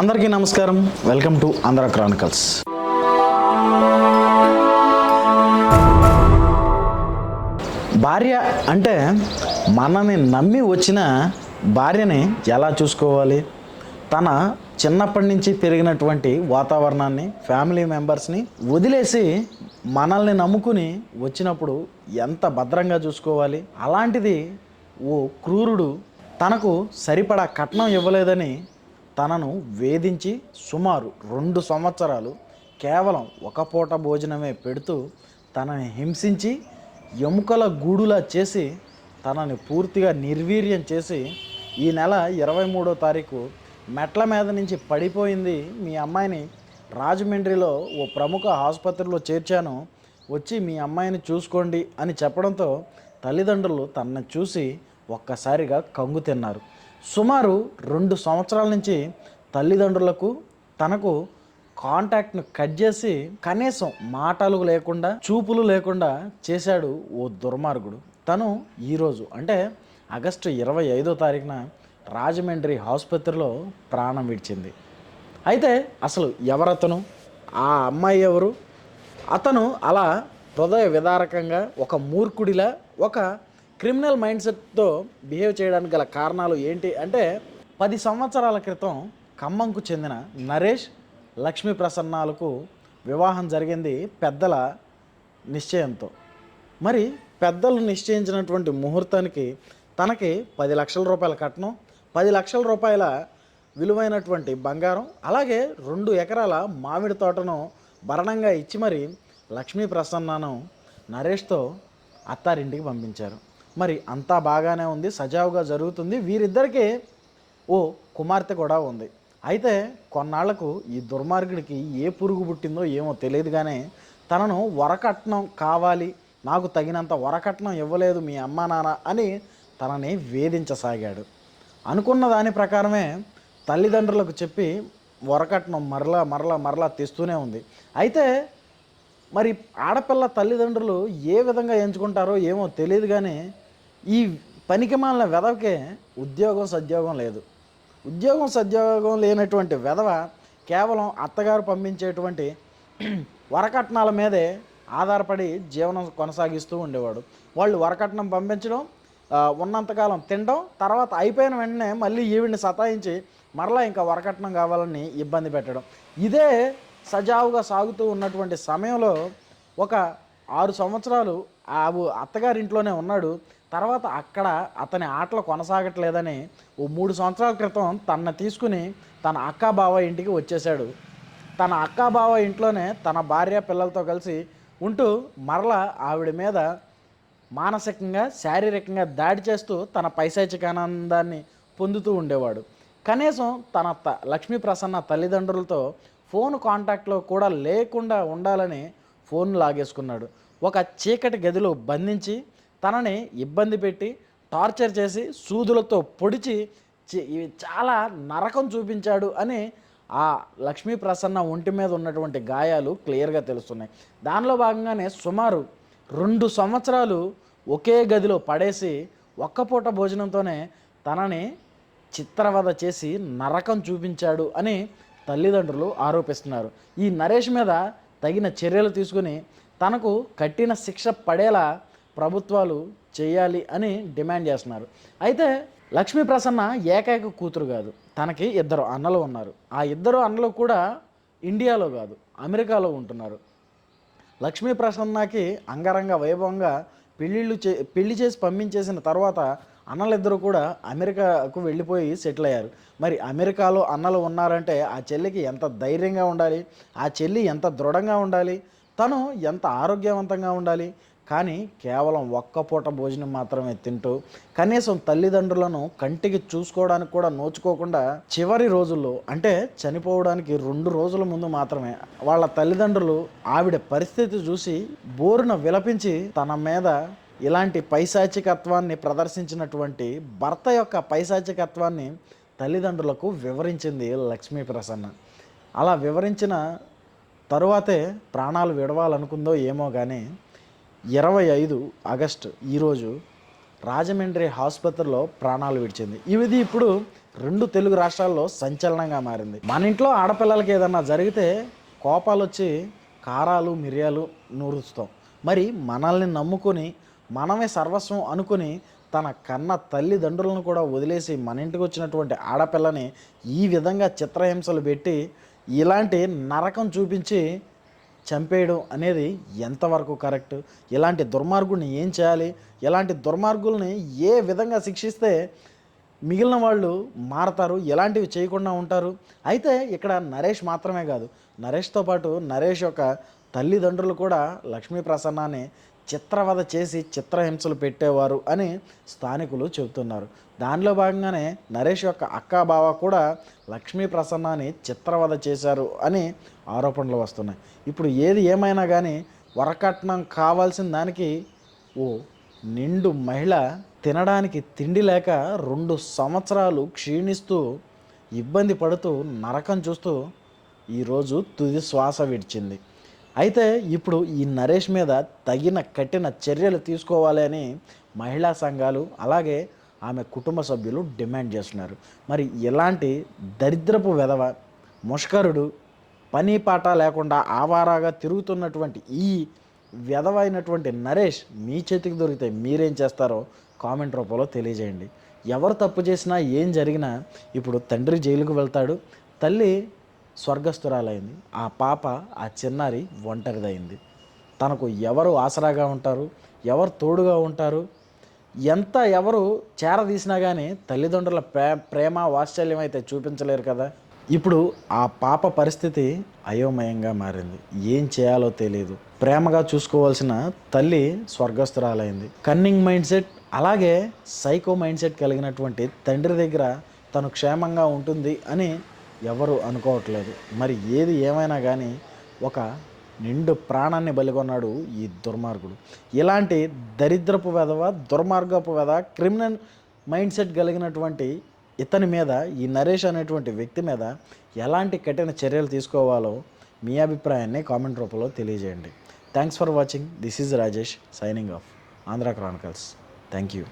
అందరికీ నమస్కారం. Welcome to Andhra Chronicles భార్య అంటే మనని నమ్మి వచ్చిన భార్యని ఎలా చూసుకోవాలి? తన చిన్నప్పటి నుంచి పెరిగినటువంటి వాతావరణాన్ని ఫ్యామిలీ మెంబర్స్ని వదిలేసి మనల్ని నమ్ముకుని వచ్చినప్పుడు ఎంత భద్రంగా చూసుకోవాలి? అలాంటిది ఓ క్రూరుడు తనకు సరిపడా కట్నం ఇవ్వలేదని తనను వేధించి సుమారు రెండు సంవత్సరాలు కేవలం ఒక పూట భోజనమే పెడుతూ తనని హింసించి ఎముకల గూడులా చేసి తనని పూర్తిగా నిర్వీర్యం చేసి ఈ నెల ఇరవై మూడో తారీఖు మెట్ల మీద నుంచి పడిపోయింది మీ అమ్మాయిని. రాజమండ్రిలో ఓ ప్రముఖ ఆసుపత్రిలో చేర్చాను. వచ్చి మీ అమ్మాయిని చూసుకోండి అని చెప్పడంతో తల్లిదండ్రులు తనని చూసి ఒక్కసారిగా కంగు తిన్నారు. సుమారు రెండు సంవత్సరాల నుంచి తల్లిదండ్రులకు తనకు కాంటాక్ట్ను కట్ చేసి కనీసం మాటలు లేకుండా చూపులు లేకుండా చేశాడు ఓ దుర్మార్గుడు. తను ఈరోజు అంటే ఆగస్టు ఇరవై ఐదో తారీఖున రాజమండ్రి ఆసుపత్రిలో ప్రాణం విడిచింది. అయితే అసలు ఎవరతను? ఆ అమ్మాయి ఎవరు? అతను అలా హృదయ విదారకంగా ఒక మూర్ఖుడిలా ఒక క్రిమినల్ మైండ్ సెట్తో బిహేవ్ చేయడానికి గల కారణాలు ఏంటి అంటే పది సంవత్సరాల క్రితం ఖమ్మంకు చెందిన నరేష్ లక్ష్మీ ప్రసన్నాలకు వివాహం జరిగింది పెద్దల నిశ్చయంతో. మరి పెద్దలు నిశ్చయించినటువంటి ముహూర్తానికి తనకి పది లక్షల రూపాయల కట్నం పది లక్షల రూపాయల విలువైనటువంటి బంగారం అలాగే రెండు ఎకరాల మామిడి తోటను భరణంగా ఇచ్చి మరి లక్ష్మీ ప్రసన్నను నరేష్తో అత్తారింటికి పంపించారు. మరి అంతా బాగానే ఉంది సజావుగా జరుగుతుంది. వీరిద్దరికీ ఓ కుమార్తె కూడా ఉంది. అయితే కొన్నాళ్ళకు ఈ దుర్మార్గుడికి ఏ పురుగు పుట్టిందో ఏమో తెలియదు కానీ తనను వరకట్నం కావాలి నాకు తగినంత వరకట్నం ఇవ్వలేదు మీ అమ్మా నాన్న అని తనని వేధించసాగాడు. అనుకున్న దాని ప్రకారమే తల్లిదండ్రులకు చెప్పి వరకట్నం మరలా మరలా మరలా తెస్తూనే ఉంది. అయితే మరి ఆడపిల్ల తల్లిదండ్రులు ఏ విధంగా ఎంచుకుంటారో ఏమో తెలియదు కానీ ఈ పనికిమాలిన వెధవకే ఉద్యోగం సద్యోగం లేదు. ఉద్యోగం సద్యోగం లేనటువంటి వెధవ కేవలం అత్తగారు పంపించేటువంటి వరకట్నాల మీదే ఆధారపడి జీవనం కొనసాగిస్తూ ఉండేవాడు. వాళ్ళు వరకట్నం పంపించడం ఉన్నంతకాలం తినడం తర్వాత అయిపోయిన వెంటనే మళ్ళీ ఈవిడిని సతాయించి మరలా ఇంకా వరకట్నం కావాలని ఇబ్బంది పెట్టడం. ఇదే సజావుగా సాగుతూ ఉన్నటువంటి సమయంలో ఒక ఆరు సంవత్సరాలు ఆ అత్తగారింట్లోనే ఉన్నాడు. తర్వాత అక్కడ అతని ఆటలు కొనసాగట్లేదని ఓ మూడు సంవత్సరాల క్రితం తన తీసుకుని తన అక్క బావ ఇంటికి వచ్చేసాడు తన అక్క బావ ఇంట్లోనే తన భార్య పిల్లలతో కలిసి ఉంటూ మరలా ఆవిడ మీద మానసికంగా శారీరకంగా దాడి చేస్తూ తన పైశాచికానందాన్ని పొందుతూ ఉండేవాడు. కనీసం తన త లక్ష్మీ ప్రసన్న తల్లిదండ్రులతో ఫోన్ కాంటాక్ట్లో కూడా లేకుండా ఉండాలని ఫోన్ లాగేసుకున్నాడు. ఒక చీకటి గదిలో బంధించి తనని ఇబ్బంది పెట్టి టార్చర్ చేసి సూదులతో పొడిచి ఇవి చాలా నరకం చూపించాడు అని ఆ లక్ష్మీ ప్రసన్న ఒంటి మీద ఉన్నటువంటి గాయాలు క్లియర్గా తెలుస్తున్నాయి. దానిలో భాగంగానే సుమారు రెండు సంవత్సరాలు ఒకే గదిలో పడేసి ఒక్కపూట భోజనంతోనే తనని చిత్రవద చేసి నరకం చూపించాడు అని తల్లిదండ్రులు ఆరోపిస్తున్నారు. ఈ నరేష్ మీద తగిన చర్యలు తీసుకుని తనకు కఠిన శిక్ష పడేలా ప్రభుత్వాలు చేయాలి అని డిమాండ్ చేస్తున్నారు. అయితే లక్ష్మీ ప్రసన్న ఏకైక కూతురు కాదు. తనకి ఇద్దరు అన్నలు ఉన్నారు. ఆ ఇద్దరు అన్నలు కూడా ఇండియాలో కాదు అమెరికాలో ఉంటున్నారు. లక్ష్మీ ప్రసన్నకి అంగరంగ వైభవంగా పెళ్ళిళ్ళు చే పెళ్ళి చేసి పంపించేసిన తర్వాత అన్నలిద్దరూ కూడా అమెరికాకు వెళ్ళిపోయి సెటిల్ అయ్యారు. మరి అమెరికాలో అన్నలు ఉన్నారంటే ఆ చెల్లికి ఎంత ధైర్యంగా ఉండాలి? ఆ చెల్లి ఎంత దృఢంగా ఉండాలి? తను ఎంత ఆరోగ్యవంతంగా ఉండాలి? కానీ కేవలం ఒక్క పూట భోజనం మాత్రమే తింటూ కనీసం తల్లిదండ్రులను కంటికి చూసుకోవడానికి కూడా నోచుకోకుండా చివరి రోజుల్లో అంటే చనిపోవడానికి రెండు రోజుల ముందు మాత్రమే వాళ్ళ తల్లిదండ్రులు ఆవిడ పరిస్థితి చూసి బోరున విలపించి తన మీద ఇలాంటి పైశాచికత్వాన్ని ప్రదర్శించినటువంటి భర్త యొక్క పైశాచికత్వాన్ని తల్లిదండ్రులకు వివరించింది లక్ష్మీ ప్రసన్న. అలా వివరించిన తరువాతే ప్రాణాలు విడవాలనుకుందో ఏమో కానీ ఇరవై ఐదు ఆగస్టు ఈరోజు రాజమండ్రి ఆసుపత్రిలో ప్రాణాలు విడిచింది. ఇది ఇప్పుడు రెండు తెలుగు రాష్ట్రాల్లో సంచలనంగా మారింది. మన ఇంట్లో ఆడపిల్లలకి ఏదన్నా జరిగితే కోపాలు వచ్చి కారాలు మిరియాలు నూరుస్తాం. మరి మనల్ని నమ్ముకొని మనమే సర్వస్వం అనుకుని తన కన్న తల్లిదండ్రులను కూడా వదిలేసి మన ఇంటికి వచ్చినటువంటి ఆడపిల్లని ఈ విధంగా చిత్రహింసలు పెట్టి ఇలాంటి నరకం చూపించి చంపేయడం అనేది ఎంతవరకు కరెక్ట్? ఇలాంటి దుర్మార్గుల్ని ఏం చేయాలి? ఇలాంటి దుర్మార్గుల్ని ఏ విధంగా శిక్షిస్తే మిగిలిన వాళ్ళు మారతారు? ఎలాంటివి చేయకుండా ఉంటారు? అయితే ఇక్కడ నరేష్ మాత్రమే కాదు నరేష్తో పాటు నరేష్ యొక్క తల్లిదండ్రులు కూడా లక్ష్మీ ప్రసన్నాన్ని చిత్రవధ చేసి చిత్రహింసలు పెట్టేవారు అని స్థానికులు చెబుతున్నారు. దానిలో భాగంగానే నరేష్ యొక్క అక్క బావ కూడా లక్ష్మీ ప్రసన్నాని చిత్రవధ చేశారు అని ఆరోపణలు వస్తున్నాయి. ఇప్పుడు ఏది ఏమైనా కానీ వరకట్నం కావాల్సిన దానికి ఓ నిండు మహిళ తినడానికి తిండి లేక రెండు సంవత్సరాలు క్షీణిస్తూ ఇబ్బంది పడుతూ నరకం చూస్తూ ఈరోజు తుది శ్వాస విడిచింది. అయితే ఇప్పుడు ఈ నరేష్ మీద తగిన కఠిన చర్యలు తీసుకోవాలి అని మహిళా సంఘాలు అలాగే ఆమె కుటుంబ సభ్యులు డిమాండ్ చేస్తున్నారు. మరి ఇలాంటి దరిద్రపు వెధవ ముష్కరుడు పని పాట లేకుండా ఆవారాగా తిరుగుతున్నటువంటి ఈ వెధవైనటువంటి నరేష్ మీ చేతికి దొరికితే మీరేం చేస్తారో కామెంట్ రూపంలో తెలియజేయండి. ఎవరు తప్పు చేసినా ఏం జరిగినా ఇప్పుడు తండ్రి జైలుకు వెళ్తాడు. తల్లి స్వర్గస్థురాలైంది. ఆ పాప ఆ చిన్నారి ఒంటరిదైంది. తనకు ఎవరు ఆసరాగా ఉంటారు? ఎవరు తోడుగా ఉంటారు? ఎంత ఎవరు చేరదీసినా కానీ తల్లిదండ్రుల ప్రే ప్రేమ వాత్సల్యం అయితే చూపించలేరు కదా. ఇప్పుడు ఆ పాప పరిస్థితి అయోమయంగా మారింది. ఏం చేయాలో తెలియదు ప్రేమగా చూసుకోవాల్సిన తల్లి స్వర్గస్థురాలైంది. కన్నింగ్ మైండ్ సెట్ అలాగే సైకో మైండ్ సెట్ కలిగినటువంటి తండ్రి దగ్గర తను క్షేమంగా ఉంటుంది అని ఎవరు అనుకోవట్లేదు. మరి ఏది ఏమైనా కానీ ఒక నిండు ప్రాణాన్ని బలిగొన్నాడు ఈ దుర్మార్గుడు. ఇలాంటి దరిద్రపు వెధవ దుర్మార్గపు వెధ క్రిమినల్ మైండ్ సెట్ కలిగినటువంటి ఇతని మీద ఈ నరేష్ అనేటువంటి వ్యక్తి మీద ఎలాంటి కఠిన చర్యలు తీసుకోవాలో మీ అభిప్రాయాన్ని కామెంట్ రూపంలో తెలియజేయండి. Thanks for watching this is Rajesh signing off Andhra chronicles thank you